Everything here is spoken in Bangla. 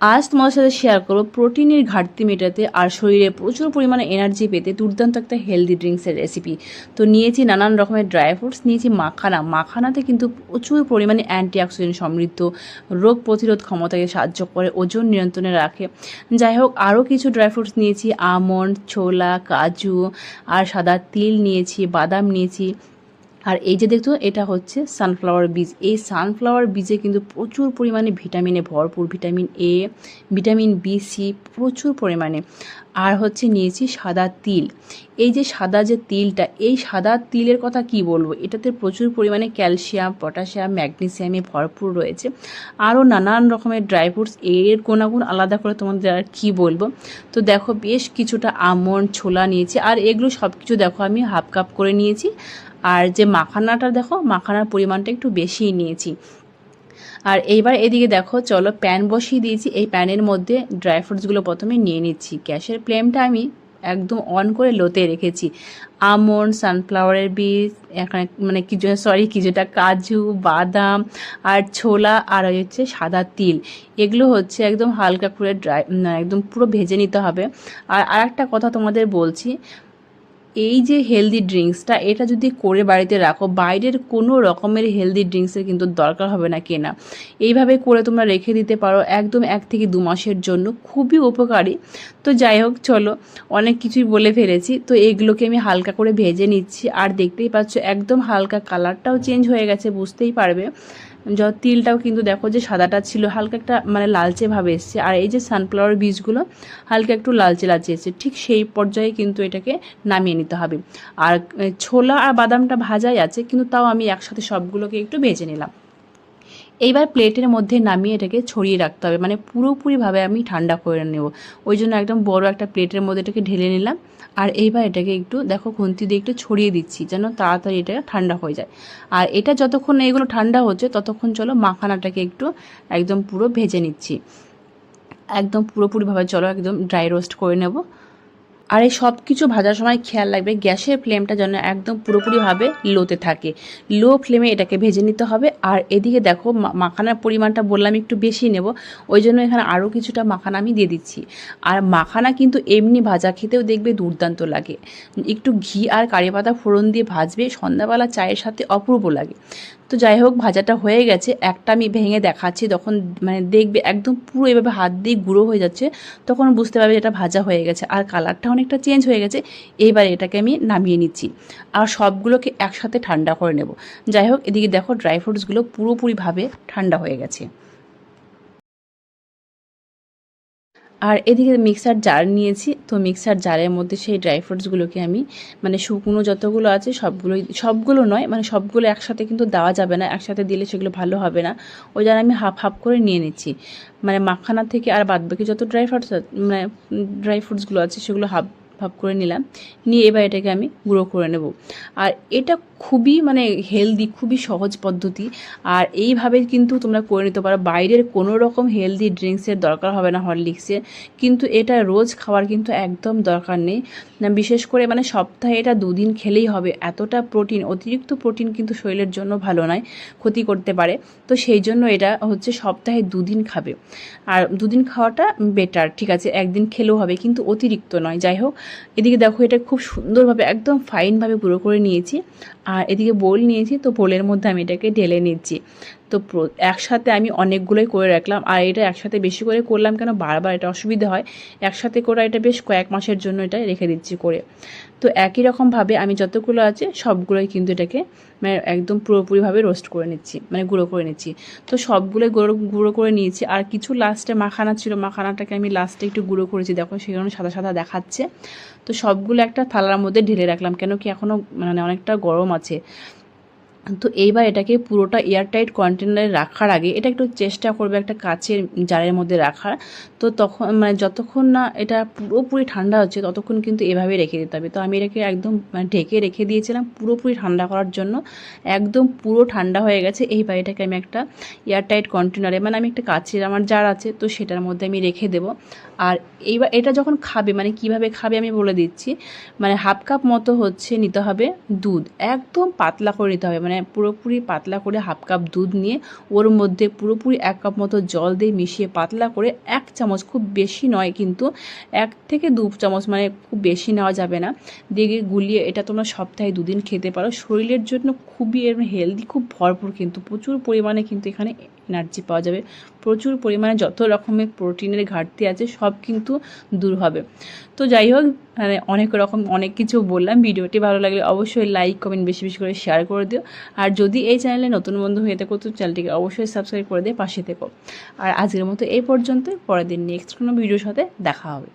আজ তোমাদের সাথে শেয়ার করব প্রোটিনের ঘাটতি মেটাতে আর শরীরে প্রচুর পরিমাণে এনার্জি পেতে দুর্দান্ত একটা হেলদি ড্রিঙ্কসের রেসিপি তো নিয়েছি নানান রকমের ড্রাই ফ্রুটস নিয়েছি মাখানা। মাখানাতে কিন্তু প্রচুর পরিমাণে অ্যান্টিঅক্সিডেন্ট সমৃদ্ধ রোগ প্রতিরোধ ক্ষমতাকে সাহায্য করে, ওজন নিয়ন্ত্রণে রাখে। যাই হোক, আরও কিছু ড্রাই ফ্রুটস নিয়েছি, আমন্ড, ছোলা, কাজু, আর সাদা তিল নিয়েছি, বাদাম নিয়েছি। আর এই যে দেখছ, এটা হচ্ছে সানফ্লাওয়ার বীজ। এই সানফ্লাওয়ার বীজে কিন্তু প্রচুর পরিমাণে ভিটামিনে ভরপুর। Vitamin A vitamin B C প্রচুর পরিমাণে। আর হচ্ছে নিয়েছি সাদা তিল। এই যে সাদা যে তিলটা, এই সাদা তিলের কথা কি বলব? এটাতে প্রচুর পরিমাণে ক্যালসিয়াম পটাশিয়াম ম্যাগনেসিয়ামে ভরপুর রয়েছে। আরও নানান রকমের ড্রাই ফ্রুটস এর গুণাগুণ আলাদা করে তোমাদের আর কী বলব? তো দেখো, বেশ কিছুটা আমন্ড, ছোলা নিয়েছি। আর এগুলো সব কিছু দেখো, আমি হাফ কাপ করে নিয়েছি। আর যে মাখানাটা দেখো, মাখানার পরিমাণটা একটু বেশিই নিয়েছি। আর এইবার এদিকে দেখো, চলো প্যান বসিয়ে দিয়েছি। এই প্যানের মধ্যে ড্রাই ফ্রুটসগুলো প্রথমে নিয়ে নিচ্ছি। গ্যাসের ফ্লেমটা আমি একদম অন করে লোতে রেখেছি। আমন্ড, সানফ্লাওয়ারের বীজ, এখানে মানে কিছু সরি কিছুটা কাজু, বাদাম আর ছোলা আর হচ্ছে সাদা তিল। এগুলো হচ্ছে একদম হালকা করে ড্রাই, একদম পুরো ভেজে নিতে হবে। আর আরেকটা কথা তোমাদের বলছি এই যে হেলদি ড্রিঙ্কসটা এটা যদি করে বাড়িতে রাখো, বাইরের কোনো রকমের হেলদি ড্রিঙ্কসের কিন্তু দরকার হবে না কেনা। এইভাবে করে তোমরা রেখে দিতে পারো একদম এক থেকে দু মাসের জন্য, খুবই উপকারী। তো যাই হোক, চলো, অনেক কিছুই বলে ফেলেছি। তো এইগুলোকে আমি হালকা করে ভেজে নিচ্ছি। আর দেখতেই পাচ্ছ, একদম হালকা কালারটাও চেঞ্জ হয়ে গেছে, বুঝতেই পারবে। তিলটাও কিন্তু দেখো যে সাদাটা ছিল, হালকা একটা মানে লালচে ভাবে এসছে। আর এই যে সানফ্লাওয়ার বীজগুলো হালকা একটু লালচে লালচে এসছে। ঠিক সেই পর্যায়ে কিন্তু এটাকে নামিয়ে নিতে হবে। আর ছোলা আর বাদামটা ভাজাই আছে, কিন্তু তাও আমি একসাথে সবগুলোকে একটু ভেজে নিলাম। এইবার প্লেটের মধ্যে নামিয়ে এটাকে ছড়িয়ে রাখতে হবে। মানে পুরোপুরিভাবে আমি ঠান্ডা করে নেব। ওই জন্য একদম বড় একটা প্লেটের মধ্যে এটাকে ঢেলে নিলাম। আর এইবার এটাকে একটু দেখো খুন্তি দিয়ে একটু ছড়িয়ে দিচ্ছি যেন তাড়াতাড়ি এটা ঠান্ডা হয়ে যায়। আর এটা যতক্ষণ এগুলো ঠান্ডা হচ্ছে ততক্ষণ চলো মাখানাটাকে একটু একদম পুরো ভেজে নিচ্ছি। একদম পুরোপুরিভাবে চলো একদম ড্রাই রোস্ট করে নেব। আর এই সব কিছু ভাজার সময় খেয়াল লাগবে গ্যাসের ফ্লেমটা যেন একদম পুরোপুরিভাবে লোতে থাকে। লো ফ্লেমে এটাকে ভেজে নিতে হবে। আর এদিকে দেখো মাখানার পরিমাণটা বললাম একটু বেশি নেব, ওই জন্য এখানে আরও কিছুটা মাখানা আমি দিয়ে দিচ্ছি। আর মাখানা কিন্তু এমনি ভাজা খেতেও দেখবে দুর্দান্ত লাগে। একটু ঘি আর কারি পাতা ফোড়ন দিয়ে ভাজবে, সন্ধ্যাবেলা চায়ের সাথে অপূর্ব লাগে। তো যাই হোক, ভাজাটা হয়ে গেছে। একটা আমি ভেঙে দেখাচ্ছি, তখন মানে দেখবে একদম পুরো এভাবে হাত দিয়ে গুঁড়ো হয়ে যাচ্ছে, তখন বুঝতে পারবে এটা ভাজা হয়ে গেছে। আর কালারটা অনেকটা চেঞ্জ হয়ে গেছে এইবার এটাকে আমি নামিয়ে নিচ্ছি আর সবগুলোকে একসাথে ঠান্ডা করে নেব। যাই হোক, এদিকে দেখো ড্রাই ফ্রুটসগুলো পুরোপুরিভাবে ঠান্ডা হয়ে গেছে। আর এদিকে মিক্সার জার নিয়েছি। তো মিক্সার জারের মধ্যে সেই ড্রাই ফ্রুটসগুলোকে আমি মানে শুকনো যতগুলো আছে সবগুলোই, সবগুলো নয় মানে সবগুলো একসাথে কিন্তু দেওয়া যাবে না, একসাথে দিলে সেগুলো ভালো হবে না। ওই জন্য আমি হাফ হাফ করে নিয়ে নিচ্ছি। মানে মাখানা থেকে আর বাদবাকি যত ড্রাই ফ্রুটস মানে ড্রাই ফ্রুটসগুলো আছে সেগুলো হাফ ভাব করে নিলাম। নিয়ে এবার এটাকে আমি গুঁড়ো করে নেব। আর এটা খুবই মানে হেলদি খুবই সহজ পদ্ধতি। আর এইভাবে কিন্তু তোমরা করে নিতে পারো। বাইরের কোনো রকম হেলদি ড্রিঙ্কসের দরকার হবে না হরলিক্সের কিন্তু এটা রোজ খাওয়ার কিন্তু একদম দরকার নেই। না, বিশেষ করে মানে সপ্তাহে এটা দুদিন খেলেই হবে। এতটা প্রোটিন অতিরিক্ত প্রোটিন কিন্তু শরীরের জন্য ভালো নয়, ক্ষতি করতে পারে। তো সেই জন্য এটা হচ্ছে সপ্তাহে দুদিন খাবে। আর দুদিন খাওয়াটা বেটার ঠিক আছে? একদিন খেলেও হবে, কিন্তু অতিরিক্ত নয়। যাই হোক এদিকে দেখো এটা খুব সুন্দরভাবে একদম ফাইনভাবে পুরো করে নিয়েছি। আর এদিকে বোল নিয়েছি, তো বোলের মধ্যে আমি এটাকে ঢেলে নিচ্ছি। তো একসাথে আমি অনেকগুলোই করে রাখলাম, আর এটা একসাথে বেশি করে করলাম কেন? বারবার এটা অসুবিধা হয়। একসাথে করা এটা বেশ কয়েক মাসের জন্য এটা রেখে দিচ্ছি করে। তো একই রকমভাবে আমি যতগুলো আছে, সবগুলোই কিন্তু এটাকে মানে একদম পুরোপুরিভাবে রোস্ট করে নিচ্ছি মানে গুঁড়ো করে নিচ্ছি। তো সবগুলোই গুঁড়ো গুঁড়ো করে নিয়েছি, আর কিছু লাস্টে মাখানা ছিল, মাখানাটাকে আমি লাস্টে একটু গুঁড়ো করেছি, দেখো সেখানে সাদা সাদা দেখাচ্ছে। তো সবগুলো একটা থালার মধ্যে ঢেলে রাখলাম, কেন কি এখনও মানে অনেকটা গরম আছে। তো এইবার এটাকে পুরোটা এয়ারটাইট কন্টেনারে রাখার আগে এটা একটু চেষ্টা করবে একটা কাচের জারের মধ্যে রাখার। তো তখন মানে যতক্ষণ না এটা পুরোপুরি ঠান্ডা হচ্ছে ততক্ষণ কিন্তু এভাবে রেখে দিতে হবে। তো আমি এটাকে একদম মানে ঢেকে রেখে দিয়েছিলাম পুরোপুরি ঠান্ডা করার জন্য। একদম পুরো ঠান্ডা হয়ে গেছে। এইবার এটাকে আমি একটা এয়ারটাইট কন্টেনারে মানে আমি একটা কাচের আমার জার আছে তো সেটার মধ্যে আমি রেখে দেবো। আর এইবার এটা যখন খাবে মানে কীভাবে খাবে আমি বলে দিচ্ছি। মানে হাফ কাপ মতো হচ্ছে নিতে হবে দুধ, একদম পাতলা করে নিতে হবে। মানে পুরোপুরি পাতলা করে হাফ কাপ দুধ নিয়ে ওর মধ্যে পুরোপুরি এক কাপ মতো জল দিয়ে মিশিয়ে পাতলা করে এক চামচ, খুব বেশি নয় কিন্তু এক থেকে দু চামচ মানে খুব বেশি নেওয়া যাবে না। দিয়ে গুলিয়ে এটা তোমরা সপ্তাহে দুদিন খেতে পারো। শরীরের জন্য খুবই হেলদি খুব ভরপুর কিন্তু, প্রচুর পরিমাণে কিন্তু এখানে এনার্জি পাওয়া যাবে। প্রচুর পরিমাণে যত রকমের প্রোটিনের ঘাটতি আছে, সব কিন্তু দূর হবে। তো যাই হোক মানে অনেক রকম, অনেক কিছু বললাম। ভিডিওটি ভালো লাগলে অবশ্যই লাইক কমেন্ট বেশি বেশি করে শেয়ার করে দিও। আর যদি এই চ্যানেলে নতুন বন্ধু হয়ে থাকো, তো চ্যানেলটিকে অবশ্যই সাবস্ক্রাইব করে দিয়ে পাশে থেকো। আর আজকের মতো এই পর্যন্ত পরের দিন নেক্সট কোনো ভিডিওর সাথে দেখা হবে।